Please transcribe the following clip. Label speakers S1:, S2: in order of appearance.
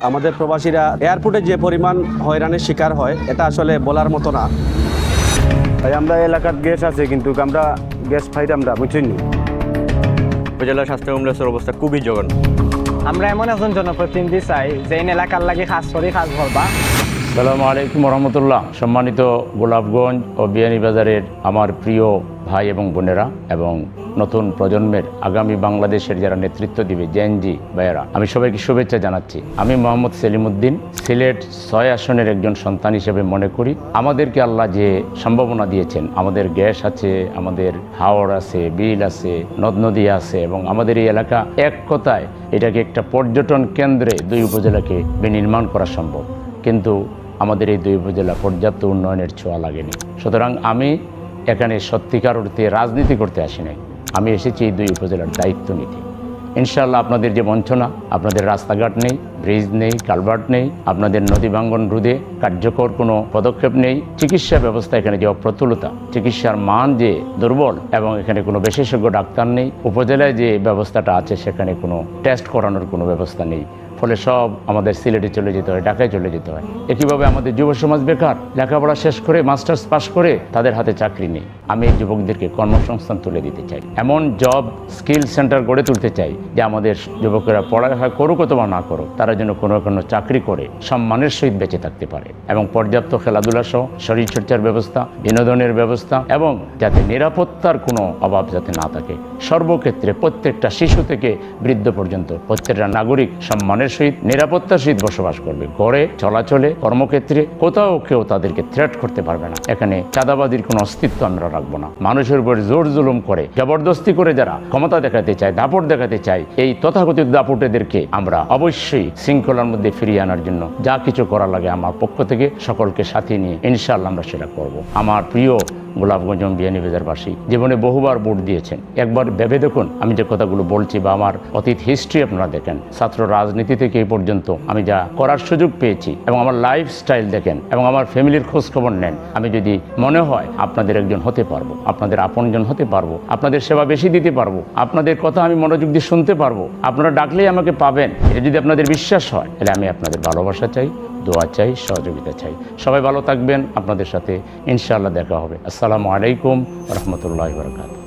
S1: আমাদের প্রবাসীরা এয়ারপোর্টে যে পরিমাণ হয়রানির শিকার হয় এটা আসলে বলার মতো না।
S2: তাই আমরা এলাকার গ্যাস আছে কিন্তু আমরা গ্যাস ফাইট আমরা বুঝছেন নি
S3: উপজেলা স্বাস্থ্য অ্যাম্বুলেন্সের অবস্থা খুবই জঘন্য।
S4: আমরা এমন একজন জনপ্রতিনিধি চাই যে এই এলাকার লাগে কাজ করে কাজ করবা
S5: সালামু আলাইকুম রহমতুল্লাহ। সম্মানিত গোলাপগঞ্জ ও বিয়ানীবাজারের আমার প্রিয় ভাই এবং বোনেরা এবং নতুন প্রজন্মের আগামী বাংলাদেশের যারা নেতৃত্ব দিবে জেএনজি ভাইয়েরা, আমি সবাইকে শুভেচ্ছা জানাচ্ছি। আমি মোহাম্মদ সেলিমউদ্দিন সিলেট ছয় আসনের একজন সন্তান হিসেবে মনে করি। আমাদেরকে আল্লাহ যে সম্ভাবনা দিয়েছেন, আমাদের গ্যাস আছে, আমাদের হাওড় আছে, বিল আছে নদ নদী আছে এবং আমাদের এই এলাকা এক কথায় এটাকে একটা পর্যটন কেন্দ্রে দুই উপজেলাকে বিনির্মাণ করা সম্ভব। কিন্তু আমাদের এই দুই উপজেলা পর্যাপ্ত উন্নয়নের ছোঁয়া লাগেনি। সুতরাং আমি এখানে সত্যিকার অর্থে রাজনীতি করতে আসি নাই। আমি এসেছি এই দুই উপজেলার দায়িত্ব নিতে। ইনশাআল্লাহ আপনাদের যে বঞ্চনা, আপনাদের রাস্তাঘাট নেই, ব্রিজ নেই, কালভার্ট নেই, আপনাদের নদী ভাঙ্গন রোধে কার্যকর কোনো পদক্ষেপ নেই, চিকিৎসা ব্যবস্থা এখানে যে অপ্রতুলতা চিকিৎসার মান যে দুর্বল এবং এখানে কোনো বিশেষজ্ঞ ডাক্তার নেই, উপজেলায় যে ব্যবস্থাটা আছে সেখানে কোনো টেস্ট করানোর কোনো ব্যবস্থা নেই। ফলে সব আমাদের সিলেটে চলে যেতে হয়, ঢাকায় চলে যেতে হয়। একইভাবে আমাদের যুব সমাজ বেকার, লেখাপড়া শেষ করে মাস্টার্স পাশ করে তাদের হাতে চাকরি নেই। আমি এই যুবকদেরকে কর্মসংস্থান তুলে দিতে চাই। এমন জব, স্কিল সেন্টার গড়ে তুলতে চাই যে আমাদের যুবকেরা পড়ালেখা করুক অথবা না করুক, তারা যেন কোনো কোনো চাকরি করে, সম্মানের সহিত বেঁচে থাকতে পারে এবং পর্যাপ্ত খেলাধুলা সহ শরীরচর্চার ব্যবস্থা, বিনোদনের ব্যবস্থা এবং যাতে নিরাপত্তার কোনো অভাব যাতে না থাকে, সর্বক্ষেত্রে প্রত্যেকটা শিশু থেকে বৃদ্ধ পর্যন্ত প্রত্যেকটা নাগরিক সম্মানের সহিত নিরাপত্তার সহিত বসবাস করবে। গড়ে চলাচলে, কর্মক্ষেত্রে কোথাও কেউ তাদেরকে থ্রেট করতে পারবে না। এখানে চাঁদাবাদীর কোনো অস্তিত্ব আমরা রাখব না। মানুষের উপর জোর জুলুম করে, জবরদস্তি করে যারা ক্ষমতা দেখাতে চায়, দাপট দেখাতে চায়, এই তথাকথিত দাপটেদেরকে আমরা অবশ্যই শৃঙ্খলার মধ্যে ফিরিয়ে আনার জন্য যা কিছু করা লাগে আমার পক্ষ থেকে সকলকে সাথে নিয়ে ইনশাআল্লাহ আমরা সেটা করব। আমার প্রিয় গোলাপগঞ্জ এবং বিয়ানীবাজারবাসী জীবনে বহুবার ভোট দিয়েছেন। একবার ভেবে দেখুন, আমি যে কথাগুলো বলছি বা আমার অতীত হিস্ট্রি আপনারা দেখেন। ছাত্র রাজনীতি থেকে এই পর্যন্ত আমি যা করার সুযোগ পেয়েছি এবং আমার লাইফস্টাইল দেখেন এবং আমার ফ্যামিলির খোঁজ খবর নেন, আমি যদি মনে হয় আপনাদের একজন হতে পারব, আপনাদের আপনজন হতে পারব, আপনাদের সেবা বেশি দিতে পারব, আপনাদের কথা আমি মনোযোগ দিয়ে শুনতে পারব, আপনারা ডাকলেই আমাকে পাবেন। এটা যদি আপনাদের বিশ্বাস হয়, তাহলে আমি আপনাদের ভালোবাসা চাই, দোয়া চাই, সহযোগিতা চাই। সবাই ভালো থাকবেন, আপনাদের সাথে ইনশাআল্লাহ দেখা হবে। আসসালামু আলাইকুম রহমতুল্লাহ বরকাত